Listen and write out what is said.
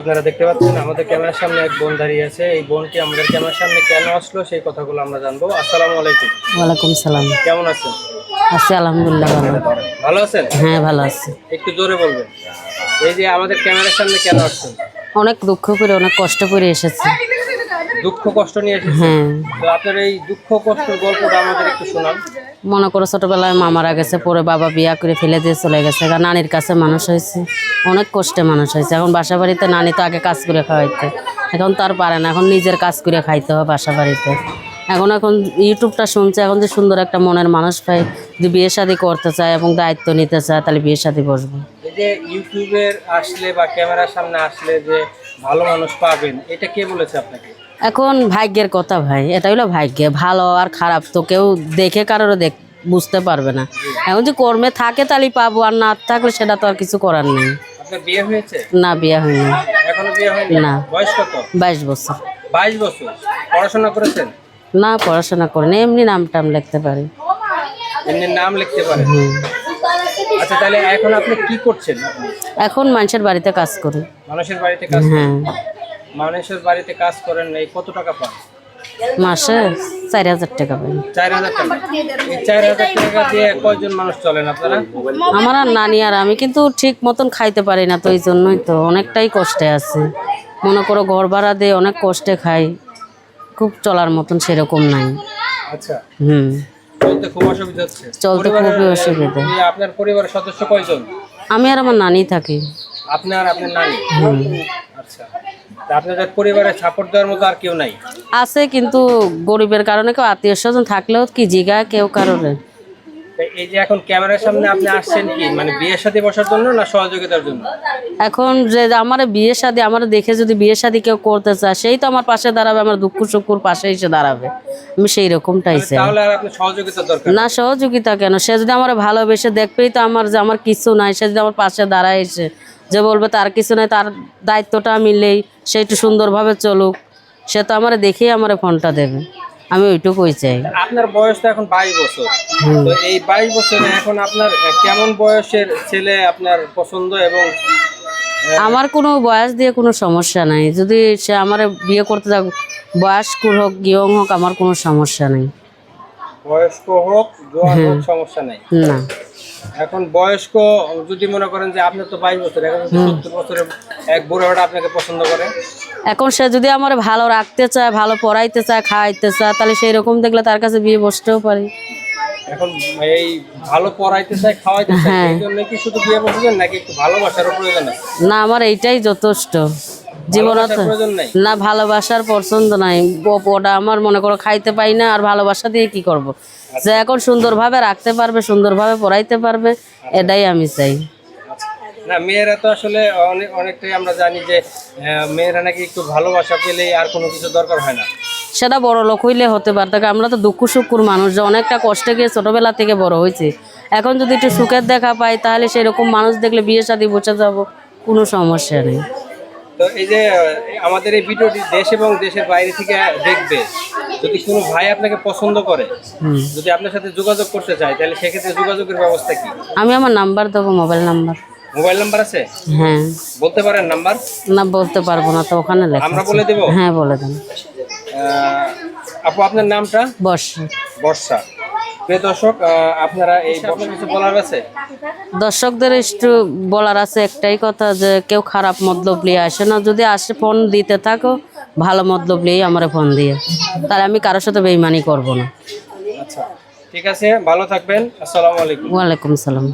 আপনারা দেখতে পাচ্ছেন আমাদের ক্যামেরার সামনে এক বোন দাঁড়িয়ে আছে। এই বোনটি আমাদের ক্যামেরার সামনে কেন আসলো সেই কথাগুলো আমরা জানব। আসসালামু আলাইকুম। ওয়ালাইকুম সালাম। কেমন আছেন? আছি আলহামদুলিল্লাহ ভালো। ভালো আছেন? হ্যাঁ ভালো আছি। একটু জোরে বলবেন। এই যে আমাদের ক্যামেরার সামনে কেন আসছেন? অনেক দুঃখ করে অনেক কষ্ট করে এসেছি। দুঃখ কষ্ট নিয়ে এসেছেন? হ্যাঁ। তো আপনার এই দুঃখ কষ্টের গল্পটা আমাদের একটু শোনান। মনে করো ছোটবেলায় মামারা গেছে, পরে বাবা বিয়া করে ফেলে দিয়ে চলে গেছে। নানির কাছে মানুষ হয়েছে, অনেক কষ্টে মানুষ হয়েছে। এখন বাসা বাড়িতে নানি তো আগে কাজ করে খাওয়াইতে। এখন তো আর পারে না, এখন নিজের কাজ করে খাইতে হয় বাসা বাড়িতে। এখন এখন ইউটিউবটা শুনছে, এখন যে সুন্দর একটা মনের মানুষ পাই যদি বিয়ে শাদি করতে চায় এবং দায়িত্ব নিতে চায়, তাহলে বিয়ে শাদি বসবো। যে ইউটিউবের আসলে বা ক্যামেরার সামনে আসলে যে ভালো মানুষ পাবেন, এটা কে বলেছে আপনাকে? এখন ভাগ্যের কথা ভাই এটা হলো ভাগ্যে। ভালো আর খারাপ তো কেউ দেখে কারোর দেখ বুঝতে পারবে না। এখন যে কর্মে থাকে তাহলে পাবো আর না থাকলে সেটা তো আর কিছু করার নেই। না বিয়ে হয়নি। না। বাইশ বছর। বাইশ বছর। পড়াশোনা করেছেন? না পড়াশোনা করিনি এমনি নাম টাম লিখতে পারি। এমনি নাম লিখতে পারেন? আচ্ছা তাহলে এখন আপনি কি করছেন? এখন মানুষের বাড়িতে কাজ করি। মানুষের বাড়িতে কাজ হ্যাঁ। মানুষের বাড়িতে কাজ করেন এই কত টাকা পান? মাসে চার হাজার টাকা পাই। চার হাজার টাকা। এই চার হাজার টাকা দিয়ে কয়জন মানুষ চলেন আপনারা? আমার আর নানি আর আমি কিন্তু ঠিক মতন খাইতে পারি না তো এই জন্যই তো অনেকটাই কষ্টে আছে। মনে করো ঘর ভাড়া দিয়ে অনেক কষ্টে খাই খুব চলার মতন সেরকম নাই। আচ্ছা। হুম। চলতে খুব অসুবিধা হচ্ছে। চলতে খুবই অসুবিধা। আপনার পরিবারের সদস্য কয়জন? আমি আর আমার নানি থাকি। আপনার আপনার নানি? আচ্ছা। আপনাদের পরিবারে সাপোর্ট দেওয়ার মতো আর কেউ নাই? আছে, কিন্তু গরিবের কারণে কেউ আত্মীয় স্বজন থাকলেও কি জিগা কেউ কারণে এই যে এখন ক্যামেরার সামনে আপনি আসছেন কি? মানে বিয়ের সাথে বসার জন্য না সহযোগিতার জন্য? এখন যে আমার বিয়ে শাদি আমার দেখে যদি বিয়ে শাদি কেউ করতে চায় সেই তো আমার পাশে দাঁড়াবে আমার দুঃখ সুখুর পাশে এসে দাঁড়াবে। আমি সেই রকমটাই চাই তাহলে আর আপনি সহযোগিতা দরকার না সহযোগিতা কেন? সে যদি আমার ভালোবেসে দেখবেই তো আমার যে আমার কিছু নাই সে যদি আমার পাশে দাঁড়ায় এসে যে বলবে তার কিছু নাই তার দায়িত্বটা মিললেই সে একটু সুন্দরভাবে চলুক সে তো আমার দেখেই আমার ফোনটা দেবে। আমি ওইটুকুই চাই। আপনার বয়স তো এখন বাইশ বছর। তো এই বাইশ বছরে এখন আপনার কেমন বয়সের ছেলে আপনার পছন্দ এবং আমার কোনো বয়স দিয়ে কোনো সমস্যা নাই। যদি সে আমার বিয়ে করতে যাক বয়স্ক হোক ইয়ং হোক আমার কোনো সমস্যা নেই। বয়স্ক হোক জোয়ান হোক সমস্যা নাই। না। এখন বয়স্ক যদি মনে করেন যে আপনার তো বাইশ বছর এখন সত্তর বছরের এক বুড়াটা আপনাকে পছন্দ করে এখন সে যদি আমার ভালো রাখতে চায় ভালো পড়াইতে চায় খাওয়াইতে চায় তাহলে সেই রকম দেখলে তার কাছে বিয়ে বসতেও পারি। এখন এই ভালো পড়াইতে চাই খাওয়াইতে চাই হ্যাঁ। এই জন্য কি শুধু বিয়ে বসেছেন নাকি একটু ভালোবাসারও প্রয়োজন আছে? না আমার এইটাই যথেষ্ট। জীবনত না ভালোবাসার পছন্দ নাই। ওটা আমার মনে করো খাইতে পাই না আর ভালোবাসা দিয়ে কি করব। যে এখন সুন্দরভাবে রাখতে পারবে সুন্দরভাবে পড়াইতে পারবে এটাই আমি চাই। না মেয়েরা তো আসলে অনেক অনেকটাই আমরা জানি যে মেয়েরা নাকি একটু ভালোবাসা পেলে আর কোনো কিছু দরকার হয় না। সেটা বড় লোক হইলে হতে পারত আমরা তো দুঃখ সুখুর মানুষ যে অনেকটা কষ্টে গিয়ে ছোটবেলা থেকে বড় হয়েছে। এখন যদি একটু সুখের দেখা পাই তাহলে সেরকম মানুষ দেখলে বিয়ে শাদি বসে যাব কোনো সমস্যা নেই। তো এই যে আমাদের এই ভিডিওটি দেশ এবং দেশের বাইরে থেকে দেখবে যদি কোনো ভাই আপনাকে পছন্দ করে হুম। যদি আপনার সাথে যোগাযোগ করতে চায় তাহলে সেক্ষেত্রে যোগাযোগের ব্যবস্থা কি? আমি আমার নাম্বার দেবো মোবাইল নাম্বার। মোবাইল নাম্বার আছে? হ্যাঁ। বলতে পারেন নাম্বার? না বলতে পারব না তো ওখানে লেখা আমরা বলে দেব? হ্যাঁ বলে দেন। আপু আপনার নামটা? বর্ষা। প্রিয় দর্শক আপনারা এই বর্ষা কিছু বলার আছে? দর্শকদের একটু বলার আছে একটাই কথা যে কেউ খারাপ মতলব নিয়ে আসে না। যদি আসে ফোন দিতে থাকো ভালো মতলব নিয়েই আমার ফোন দিয়ে। তাহলে আমি কারোর সাথে বেইমানি করব না। আচ্ছা ঠিক আছে ভালো থাকবেন। আসসালামু আলাইকুম। ওয়ালাইকুম সালাম।